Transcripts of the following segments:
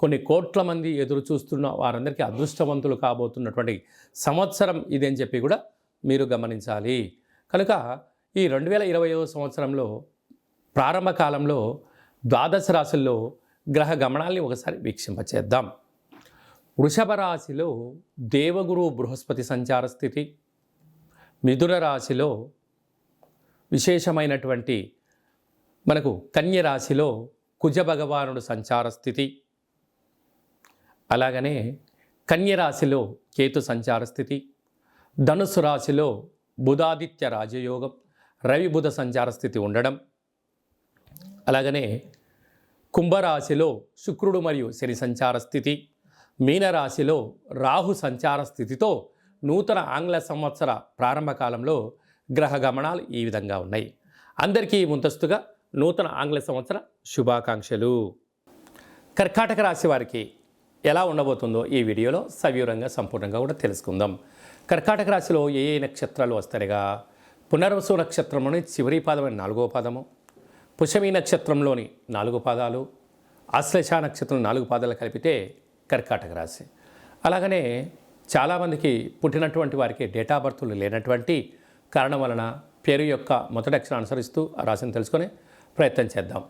కొన్ని కోట్ల మంది ఎదురు చూస్తున్న వారందరికీ అదృష్టవంతులు కాబోతున్నటువంటి సంవత్సరం ఇది అని చెప్పి కూడా మీరు గమనించాలి. కనుక ఈ రెండు వేల ఇరవై సంవత్సరంలో ప్రారంభ కాలంలో ద్వాదశ రాశుల్లో గ్రహ గమనాల్ని ఒకసారి వీక్షింపచేద్దాం. వృషభ రాశిలో దేవగురు బృహస్పతి సంచార స్థితి మిథున రాశిలో విశేషమైనటువంటి మనకు కన్య రాశిలో కుజ భగవానుడు సంచార స్థితి అలాగనే కన్య రాశిలో కేతు సంచార స్థితి ధనుసు రాశిలో బుధాదిత్య రాజయోగం రవి బుధ సంచార స్థితి ఉండడం. అలాగనే కుంభరాశిలో శుక్రుడు మరియు శని సంచార స్థితి మీనరాశిలో రాహు సంచార స్థితితో నూతన ఆంగ్ల సంవత్సర ప్రారంభ కాలంలో గ్రహ గమనాలు ఈ విధంగా ఉన్నాయి. అందరికీ ముందస్తుగా నూతన ఆంగ్ల సంవత్సర శుభాకాంక్షలు. కర్కాటక రాశి వారికి ఎలా ఉండబోతుందో ఈ వీడియోలో సవివరంగా సంపూర్ణంగా కూడా తెలుసుకుందాం. కర్కాటక రాశిలో ఏ ఏ నక్షత్రాలు వస్తాయిగా? పునర్వసు నక్షత్రంలోని చివరి పాదమైన నాలుగో పాదము పుషమి నక్షత్రంలోని నాలుగు పాదాలు ఆశ్లేష నక్షత్రం నాలుగు పాదాలు కలిపితే కర్కాటక రాశి. అలాగనే చాలామందికి పుట్టినటువంటి వారికి డేటా బర్త్లు లేనటువంటి కారణం వలన పేరు యొక్క మొదటి అక్షరం అనుసరిస్తూ ఆ రాశిని తెలుసుకొని ప్రయత్నం చేద్దాం.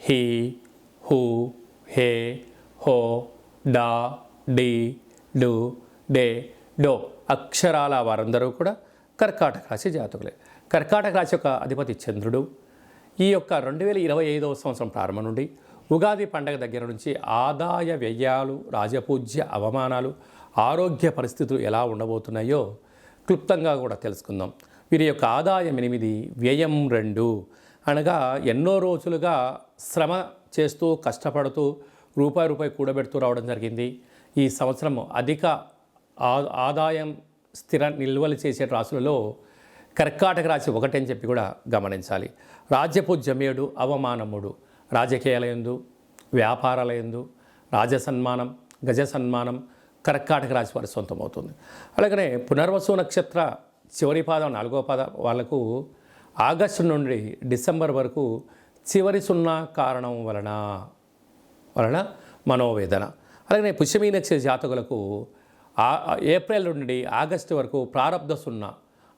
హీ హూ హే హో డా డి డు డే డో అక్షరాల వారందరూ కూడా కర్కాటక రాశి జాతకులే. కర్కాటక రాశి యొక్క అధిపతి చంద్రుడు. ఈ యొక్క రెండు వేల ఇరవై ఐదవ సంవత్సరం ప్రారంభం నుండి ఉగాది పండగ దగ్గర నుంచి ఆదాయ వ్యయాలు రాజపూజ్య అవమానాలు ఆరోగ్య పరిస్థితులు ఎలా ఉండబోతున్నాయో క్లుప్తంగా కూడా తెలుసుకుందాం. వీరి యొక్క ఆదాయం ఎనిమిది వ్యయం రెండు అనగా ఎన్నో రోజులుగా శ్రమ చేస్తూ కష్టపడుతూ రూపాయి రూపాయి కూడబెడుతూ రావడం జరిగింది. ఈ సంవత్సరం అధిక ఆ- ఆదాయం స్థిర నిల్వలు చేసే రాశులలో కర్కాటక రాశి ఒకటి అని చెప్పి కూడా గమనించాలి. రాజ్యపు జమేడు అవమానముడు. రాజకీయాలయందు వ్యాపారాలయందు రాజసన్మానం గజ సన్మానం కర్కాటక రాశి వారి సొంతమవుతుంది. అలాగనే పునర్వసు నక్షత్ర చివరి పాదం నాలుగో పాద వాళ్ళకు ఆగస్టు నుండి డిసెంబర్ వరకు చివరి సున్నా కారణం వలన వలన మనోవేదన. అలాగే పుష్యమీ నక్షత్ర జాతకులకు ఏప్రిల్ నుండి ఆగస్టు వరకు ప్రారంధ సున్నా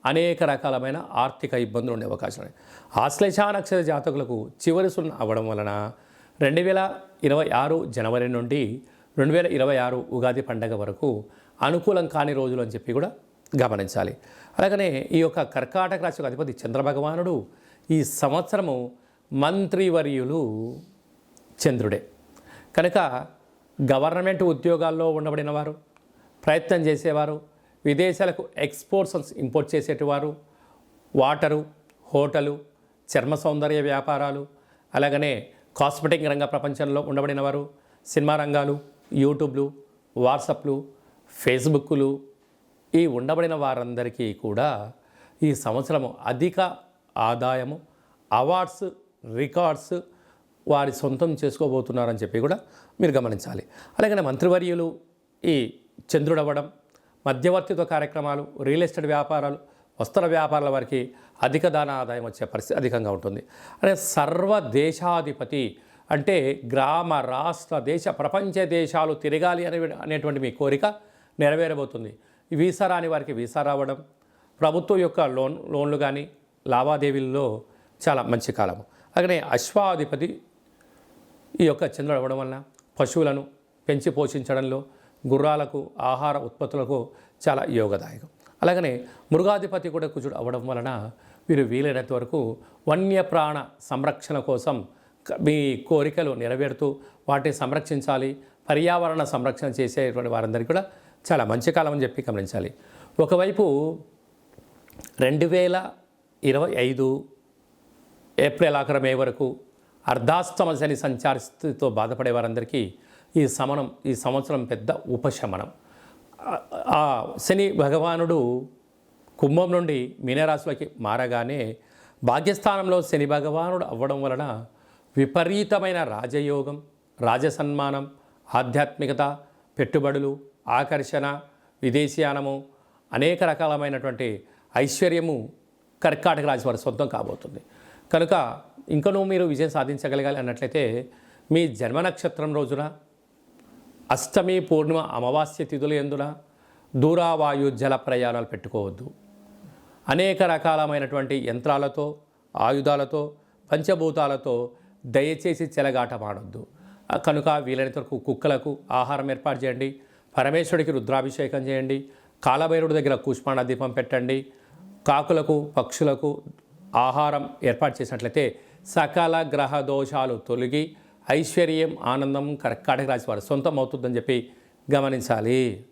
అనేక రకాలమైన ఆర్థిక ఇబ్బందులు ఉండే అవకాశం ఉన్నాయి. ఆశ్లేష నక్షత్ర జాతకులకు చివరి సున్నా అవ్వడం వలన రెండు వేల ఇరవై ఆరు జనవరి నుండి రెండు వేల ఇరవై ఆరు ఉగాది పండగ వరకు అనుకూలం కాని రోజులు అని చెప్పి కూడా గమనించాలి. అలాగనే ఈ యొక్క కర్కాటక రాశి అధిపతి చంద్రభగవానుడు ఈ సంవత్సరము మంత్రివర్యులు చంద్రుడే. కనుక గవర్నమెంట్ ఉద్యోగాల్లో ఉండబడిన వారు ప్రయత్నం చేసేవారు విదేశాలకు ఎక్స్పోర్ట్స్ ఇంపోర్ట్ చేసేటివారు వాటరు హోటలు చర్మ సౌందర్య వ్యాపారాలు అలాగనే కాస్మెటిక్ రంగ ప్రపంచంలో ఉండబడిన వారు సినిమా రంగాలు యూట్యూబ్లు వాట్సాప్లు ఫేస్బుక్లు ఈ ఉండబడిన వారందరికీ కూడా ఈ సంవత్సరము అధిక ఆదాయము అవార్డ్స్ రికార్డ్స్ వారి సొంతం చేసుకోబోతున్నారని చెప్పి కూడా మీరు గమనించాలి. అలాగే మంత్రివర్యులు ఈ చంద్రుడవ్వడం మధ్యవర్తిత్వ కార్యక్రమాలు రియల్ ఎస్టేట్ వ్యాపారాలు వస్త్ర వ్యాపారాల వారికి అధిక దాన ఆదాయం వచ్చే పరిస్థితి అధికంగా ఉంటుంది. అలాగే సర్వ దేశాధిపతి అంటే గ్రామ రాష్ట్ర దేశ ప్రపంచ దేశాలు తిరగాలి అనే అనేటువంటి మీ కోరిక నెరవేరబోతుంది. వీసా రాని వారికి వీసా రావడం ప్రభుత్వం యొక్క లోన్ లోన్లు కానీ లావాదేవీల్లో చాలా మంచి కాలము. అలాగే అశ్వాధిపతి ఈ యొక్క చంద్రుడు అవ్వడం వలన పశువులను పెంచి పోషించడంలో గుర్రాలకు ఆహార ఉత్పత్తులకు చాలా యోగదాయకం. అలాగనే మృగాధిపతి కూడా కుజుడు అవ్వడం వలన వీరు వీలైనంత వరకు వన్యప్రాణ సంరక్షణ కోసం మీ కోరికలు నెరవేరుతూ వాటిని సంరక్షించాలి పర్యావరణ సంరక్షణ చేసేటువంటి వారందరికీ కూడా చాలా మంచి కాలం అని చెప్పి గమనించాలి. ఒకవైపు రెండు వేల ఇరవై ఐదు ఏప్రిల్ ఆఖరి మే వరకు అర్ధాస్తమ శని సంచారితో బాధపడే వారందరికీ ఈ సమనం ఈ సంవత్సరం పెద్ద ఉపశమనం. ఆ శని భగవానుడు కుంభం నుండి మీనరాశిలోకి మారగానే భాగ్యస్థానంలో శని భగవానుడు అవ్వడం వలన విపరీతమైన రాజయోగం రాజసన్మానం ఆధ్యాత్మికత పెట్టుబడులు ఆకర్షణ విదేశీయానము అనేక రకాలమైనటువంటి ఐశ్వర్యము కర్కాటక రాశి వారి సొంతం కాబోతుంది. కనుక ఇంకనూ మీరు విజయం సాధించగలగాలి అన్నట్లయితే మీ జన్మ నక్షత్రం రోజున అష్టమి పూర్ణిమ అమావాస్య తిథులు ఎందున దూరావాయు జల ప్రయాణాలు పెట్టుకోవద్దు. అనేక రకాలమైనటువంటి యంత్రాలతో ఆయుధాలతో పంచభూతాలతో దయచేసి చెలగాటమాడొద్దు ఆ కనుక వీలైనంత వరకు కుక్కలకు ఆహారం ఏర్పాటు చేయండి. పరమేశ్వరుడికి రుద్రాభిషేకం చేయండి. కాలభైరుడి దగ్గర కూష్మాండ దీపం పెట్టండి. కాకులకు పక్షులకు ఆహారం ఏర్పాటు చేసినట్లయితే సకాల గ్రహ దోషాలు తొలగి ఐశ్వర్యం ఆనందం కర్కాటక రాశి వారి సొంతం అవుతుందని చెప్పి గమనించాలి.